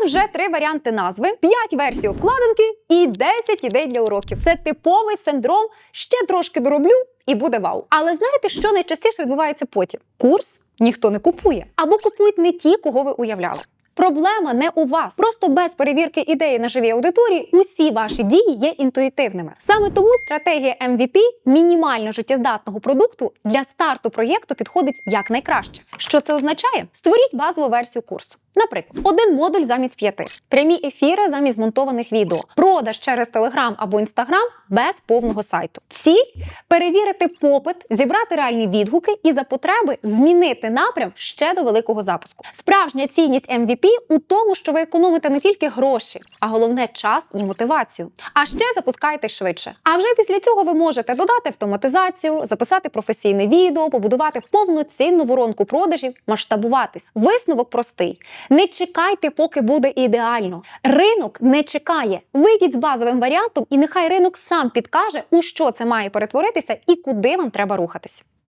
нас вже три варіанти назви, 5 версій обкладинки і 10 ідей для уроків. Це типовий синдром. Ще трошки дороблю і буде вау. Але знаєте, що найчастіше відбувається потім? Курс ніхто не купує або купують не ті, кого ви уявляли. Проблема не у вас. Просто без перевірки ідеї на живій аудиторії усі ваші дії є інтуїтивними. Саме тому стратегія MVP мінімально життєздатного продукту для старту проєкту підходить якнайкраще. Що це означає? Створіть базову версію курсу. Наприклад, один модуль замість п'яти, прямі ефіри замість змонтованих відео, продаж через Телеграм або Інстаграм без повного сайту. Ціль перевірити попит, зібрати реальні відгуки і за потреби змінити напрям ще до великого запуску. Справжня цінність MVP у тому, що ви економите не тільки гроші, а головне час і мотивацію. А ще запускайтесь швидше. А вже після цього ви можете додати автоматизацію, записати професійне відео, побудувати повноцінну воронку продажів, масштабуватись. Висновок простий. Не чекайте, поки буде ідеально. Ринок не чекає. Вийдіть з базовим варіантом, і нехай ринок сам підкаже, у що це має перетворитися і куди вам треба рухатися.